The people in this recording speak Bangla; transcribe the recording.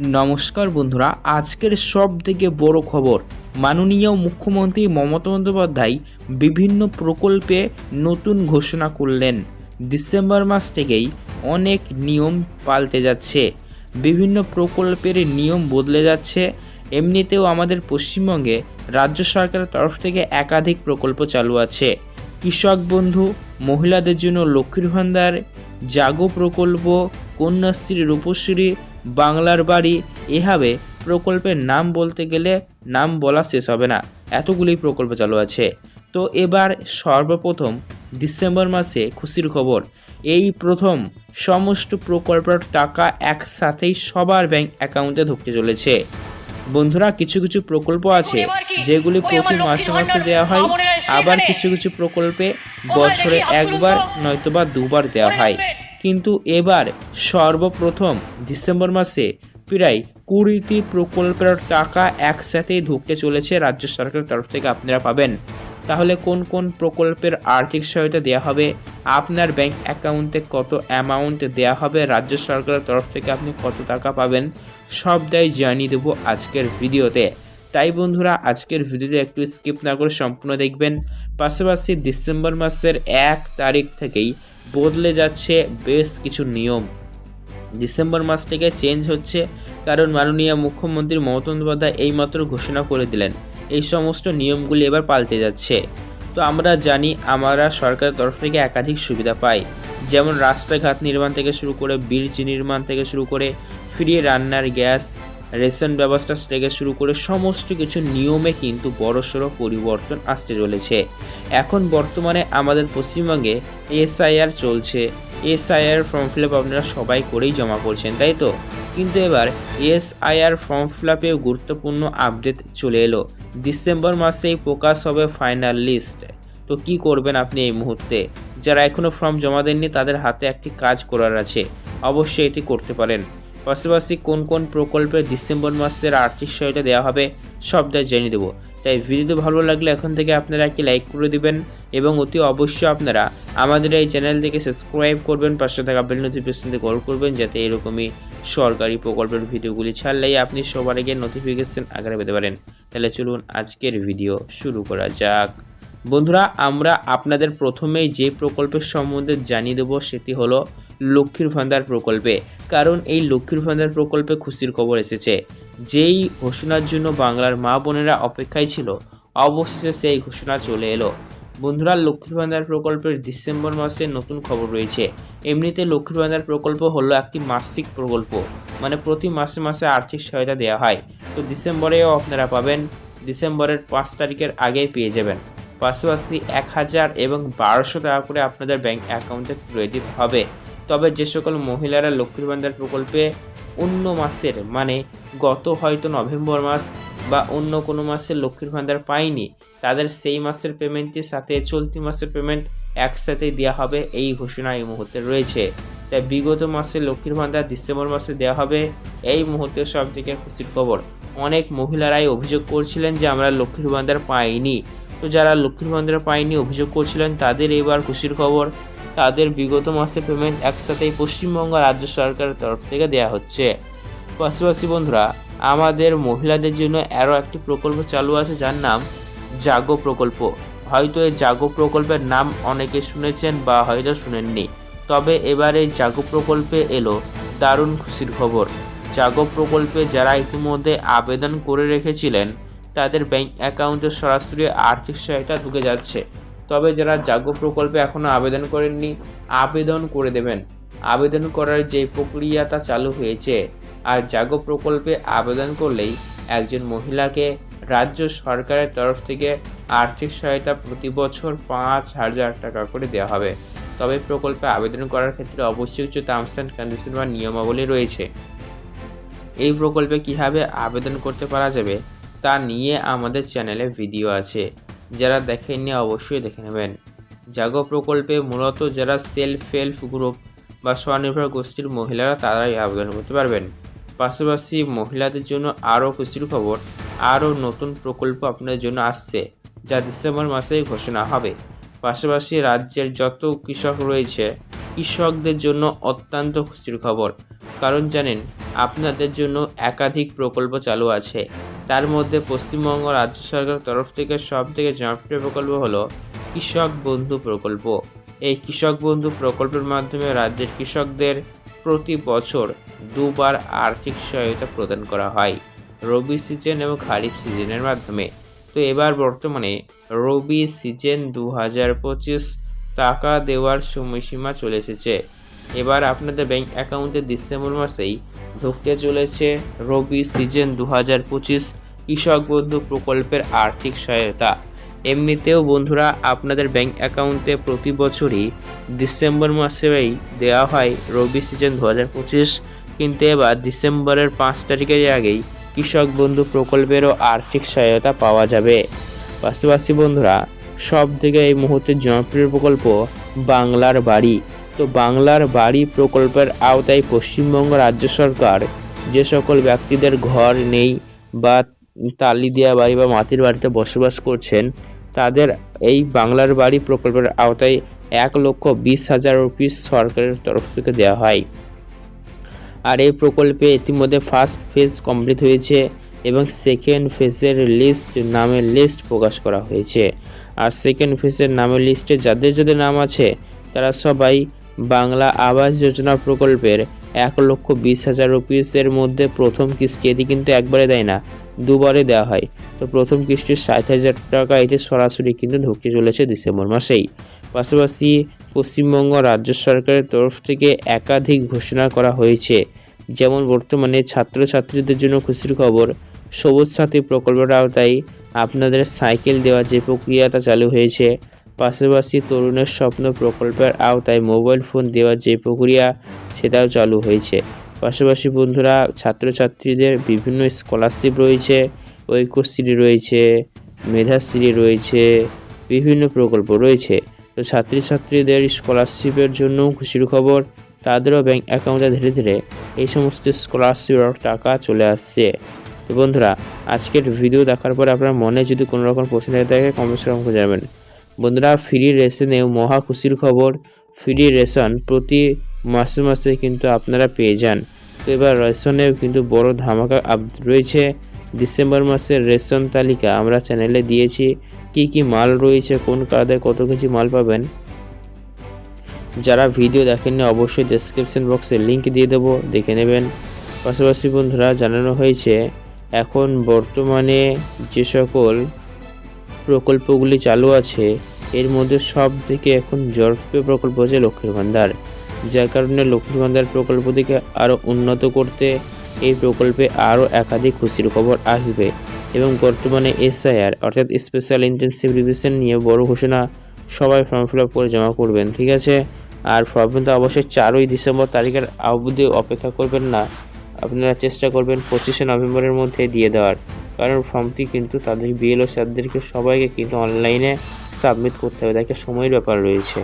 নমস্কার বন্ধুরা, আজকের সব থেকে বড় খবর। মাননীয় মুখ্যমন্ত্রী মমতা বন্দ্যোপাধ্যায় বিভিন্ন প্রকল্পে নতুন ঘোষণা করলেন। ডিসেম্বর মাস থেকেই অনেক নিয়ম পাল্টে যাচ্ছে। বিভিন্ন প্রকল্পের নিয়ম বদলে যাচ্ছে। এমনিতেও আমাদের পশ্চিমবঙ্গে রাজ্য সরকারের তরফ থেকে একাধিক প্রকল্প চালু আছে। কৃষক বন্ধু, মহিলাদের জন্য লক্ষ্মীর ভান্ডার, জাগো প্রকল্প, কন্যাশ্রী, রূপশ্রী বাংলার বাড়ি। এভাবে প্রকল্পের নাম বলতে গেলে নাম বলা শেষ হবে না। এতগুলি প্রকল্প চালু আছে। তো এবার সর্বপ্রথম ডিসেম্বর মাসে খুশির খবর। এই প্রথম সমস্ত প্রকল্পের টাকা একসাথেই সবার ব্যাংক অ্যাকাউন্টে ঢুকতে চলেছে। বন্ধুরা কিছু কিছু প্রকল্প আছে যেগুলি প্রতি মাসে মাসে দেওয়া হয়। আবার কিছু কিছু প্রকল্পে বছরে একবার নয়তোবা দুবার দেওয়া হয়। কিন্তু এবার সর্বপ্রথম ডিসেম্বর মাসে প্রায় কুড়িটি প্রকল্পের টাকা একসাথেই ঢুকতে চলেছে রাজ্য সরকারের তরফ থেকে আপনারা পাবেন। তাহলে কোন কোন প্রকল্পের আর্থিক সহায়তা দেওয়া হবে? আপনার ব্যাংক অ্যাকাউন্টে কত অ্যামাউন্ট দেওয়া হবে? রাজ্য সরকারের তরফ থেকে আপনি কত টাকা পাবেন? সবটাই জানিয়ে দেবো আজকের ভিডিওতে। তাই বন্ধুরা, আজকের ভিডিওতে একটু স্কিপ না করে সম্পূর্ণ দেখবেন। পাশাপাশি ডিসেম্বর মাসের এক তারিখ থেকেই বদলে যাচ্ছে বেশ কিছু নিয়ম। ডিসেম্বর মাস থেকে চেঞ্জ হচ্ছে কারণ মাননীয় মুখ্যমন্ত্রী মমতা বন্দ্যোপাধ্যায় এইমাত্র ঘোষণা করে দিলেন। এই সমস্ত নিয়মগুলি এবার পাল্টে যাচ্ছে। তো আমরা জানি আমরা সরকারের তরফ থেকে একাধিক সুবিধা পাই। যেমন রাস্তাঘাট নির্মাণ থেকে শুরু করে ব্রিজ নির্মাণ থেকে শুরু করে ফ্রি রান্নার গ্যাস রেশন ব্যবস্থা থেকে শুরু করে সমস্ত কিছু নিয়মে কিন্তু বড়সড় পরিবর্তন আসতে চলেছে। এখন বর্তমানে আমাদের পশ্চিমবঙ্গে এসআইআর চলছে। এসআইআর ফর্ম ফিল আপ আপনারা সবাই করেই জমা করছেন তাই তো? কিন্তু এবার এসআইআর ফর্ম ফিল আপেও গুরুত্বপূর্ণ আপডেট চলে এলো। ডিসেম্বর মাসেই প্রকাশ হবে ফাইনাল লিস্ট তো কি করবেন আপনি এই মুহূর্তে? যারা এখনও ফর্ম জমা দেননি, তাদের হাতে একটি কাজ করার আছে। অবশ্যই এটি করতে পারেন। পাশাপাশি কোন কোন প্রকল্পে ডিসেম্বর মাসের আর্থিক সহায়তা দেওয়া হবে সবটাই জেনে দেবো তাই ভিডিওটি ভালো লাগলে এখন থেকে আপনারা একটি লাইক করে দিবেন এবং অতি অবশ্যই আপনারা আমাদের এই চ্যানেলটিকে সাবস্ক্রাইব করবেন, পাশে থাকা বেল নোটিফিকেশনটি কল করবেন যাতে এরকমই সরকারি প্রকল্পের ভিডিওগুলি ছাড়লেই আপনি সবার আগে নোটিফিকেশন আগে পেতে পারেন। তাহলে চলুন আজকের ভিডিও শুরু করা যাক। বন্ধুরা, আমরা আপনাদের প্রথমেই যে প্রকল্পের সম্বন্ধে জানিয়ে দেবো সেটি হলো লক্ষ্মীর ভান্ডার প্রকল্পে। কারণ এই লক্ষ্মীর ভান্ডার প্রকল্পে খুশির খবর এসেছে। যেই ঘোষণার জন্য বাংলার মা বোনেরা অপেক্ষায় ছিল, অবশেষে সেই ঘোষণা চলে এলো। বন্ধুরা, লক্ষ্মীর ভান্ডার প্রকল্পের ডিসেম্বর মাসে নতুন খবর রয়েছে। এমনিতে লক্ষ্মীর ভান্ডার প্রকল্প হলো একটি মাসিক প্রকল্প মানে প্রতি মাসে মাসে আর্থিক সহায়তা দেওয়া হয়। তো ডিসেম্বরেও আপনারা পাবেন, ডিসেম্বরের পাঁচ তারিখের আগেই পেয়ে যাবেন। পাশাপাশি এক হাজার এবং বারোশো টাকা করে আপনাদের ব্যাঙ্ক অ্যাকাউন্টে ক্রেডিট হবে। তবে যে সকল মহিলারা লক্ষ্মীর ভান্ডার প্রকল্পে অন্য মাসের মানে গত হয়তো নভেম্বর মাস বা অন্য কোনো মাসে লক্ষ্মীর ভান্ডার পায়নি, তাদের সেই মাসের পেমেন্টের সাথে চলতি মাসের পেমেন্ট একসাথে দেওয়া হবে এই ঘোষণা এই মুহূর্তে রয়েছে। তাই বিগত মাসে লক্ষ্মীর ভান্ডার ডিসেম্বর মাসে দেওয়া হবে এই মুহূর্তে সব থেকে খুশির খবর। অনেক মহিলারাই অভিযোগ করছিলেন যে আমরা লক্ষ্মীর ভান্ডার পাইনি। তো যারা লক্ষ্মীর ভান্ডার পায়নি অভিযোগ করছিলেন, তাদের এবার খুশির খবর। তাদের বিগত মাসে পেমেন্ট একসাথেই পশ্চিমবঙ্গ রাজ্য সরকারের তরফ থেকে দেওয়া হচ্ছে। পাশাপাশি বন্ধুরা, আমাদের মহিলাদের জন্য আরও একটি প্রকল্প চালু আছে, যার নাম জাগো প্রকল্প। হয়তো এই জাগো প্রকল্পের নাম অনেকে শুনেছেন বা হয়তো শুনেননি। তবে এবার জাগো প্রকল্পে এলো দারুণ খুশির খবর। জাগো প্রকল্পে যারা ইতিমধ্যে আবেদন করে রেখেছিলেন তাদের ব্যাংক অ্যাকাউন্টে সরাসরি আর্থিক সহায়তা ঢুকে যাচ্ছে। তবে যারা জাগো প্রকল্পে এখনও আবেদন করেননি, আবেদন করে দেবেন। আবেদন করার যে প্রক্রিয়াটা চালু হয়েছে। আর জাগো প্রকল্পে আবেদন করলেই একজন মহিলাকে রাজ্য সরকারের তরফ থেকে আর্থিক সহায়তা প্রতি বছর পাঁচ হাজার টাকা করে দেওয়া হবে। তবে প্রকল্পে আবেদন করার ক্ষেত্রে অবশ্যই কিছু টার্মস অ্যান্ড কন্ডিশন বা নিয়মাবলী রয়েছে। এই প্রকল্পে কীভাবে আবেদন করতে পারা যাবে তা নিয়ে আমাদের চ্যানেলে ভিডিও আছে। যারা দেখেননি অবশ্যই দেখে নেবেন। জাগো প্রকল্পে মূলত যারা সেলফ হেল্প গ্রুপ বা স্বনির্ভর গোষ্ঠীর মহিলারা, তারাই আবেদন করতে পারবেন। পাশাপাশি মহিলাদের জন্য আরও খুশির খবর, আরও নতুন প্রকল্প আপনাদের জন্য আসছে, যা ডিসেম্বর মাসেই ঘোষণা হবে। পাশাপাশি রাজ্যের যত কৃষক রয়েছে, কৃষকদের জন্য অত্যন্ত খুশির খবর। কারণ জানেন, আপনাদের জন্য একাধিক প্রকল্প চালু আছে। তার মধ্যে পশ্চিমবঙ্গ রাজ্য সরকারের তরফ থেকে সব থেকে জনপ্রিয় প্রকল্প হলো কৃষক বন্ধু প্রকল্প। এই কৃষক বন্ধু প্রকল্পের মাধ্যমে রাজ্যের কৃষকদের প্রতি বছর দুবার আর্থিক সহায়তা প্রদান করা হয়, রবি সিজন এবং খারিফ সিজনের মাধ্যমে। তো এবার বর্তমানে রবি সিজন দু হাজার পঁচিশ টাকা দেওয়ার সময়সীমা চলে এসেছে। এবার আপনাদের ব্যাংক অ্যাকাউন্টে ডিসেম্বর মাসেই ঢুকতে চলেছে রবি সিজন দু হাজার পঁচিশ কৃষক বন্ধু প্রকল্পের আর্থিক সহায়তা। এমনিতেও বন্ধুরা, আপনাদের ব্যাংক অ্যাকাউন্টে প্রতি বছরই ডিসেম্বর মাসেই দেওয়া হয় রবি সিজন দু হাজার পঁচিশ, কিন্তু এবার ডিসেম্বরের পাঁচ তারিখের আগেই কৃষক বন্ধু প্রকল্পেরও আর্থিক সহায়তা পাওয়া যাবে। পাশাপাশি বন্ধুরা সব থেকে এই মুহূর্তে জনপ্রিয় প্রকল্প বাংলার বাড়ি। তো বাংলার বাড়ি প্রকল্পের আওতায় পশ্চিমবঙ্গ রাজ্য সরকার যে সকল ব্যক্তিদের ঘর নেই বা টালি দেওয়া বাড়ি বা মাটির বাড়িতে বসবাস করছেন, তাদের এই বাংলার বাড়ি প্রকল্পের আওতায় এক লক্ষ বিশ হাজার রুপিস সরকারের তরফ থেকে দেওয়া হয়। আর এই প্রকল্পে ইতিমধ্যে ফার্স্ট ফেজ কমপ্লিট হয়েছে এবং সেকেন্ড ফেজের লিস্ট, নামের লিস্ট প্রকাশ করা হয়েছে। আর সেকেন্ড ফেজের নামের লিস্টে যাদের যাদের নাম আছে, তারা সবাই বাংলা আবাস যোজনা প্রকল্পের এক লক্ষ বিশ হাজার রুপিসের মধ্যে প্রথম কিস্তি এটি কিন্তু একবারে দেয় না, দুবারে দেওয়া হয়। তো প্রথম কিস্তির ষাট হাজার টাকা এতে সরাসরি কিন্তু ঢুকতে চলেছে ডিসেম্বর মাসেই। পাশাপাশি পশ্চিমবঙ্গ রাজ্য সরকারের তরফ থেকে একাধিক ঘোষণা করা হয়েছে। যেমন বর্তমানে ছাত্রছাত্রীদের জন্য খুশির খবর, সবুজ সাথী প্রকল্পের আওতায় আপনাদের সাইকেল দেওয়ার যে প্রক্রিয়াটা চালু হয়েছে পাশাপাশি তরুণের স্বপ্ন প্রকল্পের আওতায় মোবাইল ফোন দেওয়ার যে প্রক্রিয়া, সেটাও চালু হয়েছে। পাশাপাশি বন্ধুরা, ছাত্রছাত্রীদের বিভিন্ন স্কলারশিপ রয়েছে ঐক্যশ্রী রয়েছে মেধাশ্রী রয়েছে, বিভিন্ন প্রকল্প রয়েছে। তো ছাত্রছাত্রীদের স্কলারশিপের জন্য খুশির খবর, তাদেরও ব্যাংক অ্যাকাউন্টে ধীরে ধীরে এই সমস্ত স্কলারশিপের টাকা চলে আসছে। তো বন্ধুরা, আজকের ভিডিও দেখার পর আপনার মনে যদি কোনো রকম প্রশ্ন থেকে কমেন্টস করে জানাবেন। বন্ধুরা ফ্রি রেশনেও মহা খুশির খবর। ফ্রি রেশন প্রতি মাসে মাসে কিন্তু আপনারা পেয়ে যান। তো এবার রেশনেও কিন্তু বড় ধামাকা রয়েছে। ডিসেম্বর মাসের রেশন তালিকা আমরা চ্যানেলে দিয়েছি। কি কি মাল রয়েছে, কোন কার্ডে কত কেজি মাল পাবেন? যারা ভিডিও দেখেননি, অবশ্যই ডেসক্রিপশন বক্সে লিংক দিয়ে দেবো, দেখে নেবেন। পাশাপাশি বন্ধুরা, জানানো হয়েছে, এখন বর্তমানে যে সকল প্রকল্পগুলি চালু আছে এর মধ্যে সব থেকে এখন জনপ্রিয় প্রকল্প হচ্ছে লক্ষ্মীর ভান্ডার। যার কারণে লক্ষ্মীর ভান্ডার প্রকল্পটিকে আরও উন্নত করতে এই প্রকল্পে আরও একাধিক খুশির খবর আসবে এবং বর্তমানে এসআইআর, অর্থাৎ স্পেশাল ইন্টেন্সিভ রিভিশন নিয়ে বড় ঘোষণা সবাই ফর্ম ফিল আপ করে জমা করবেন, ঠিক আছে? আর ফর্ম তো অবশ্যই চারই ডিসেম্বর তারিখের অবধি অপেক্ষা করবেন না। আপনারা চেষ্টা করবেন পঁচিশে নভেম্বরের মধ্যে দিয়ে দেওয়ার। কারণ ফর্মটি কিন্তু তাদের বিএলও স্যারদেরকে সবাইকে কিন্তু অনলাইনে সাবমিট করতে হবে। তাকে সময়ের ব্যাপার রয়েছে।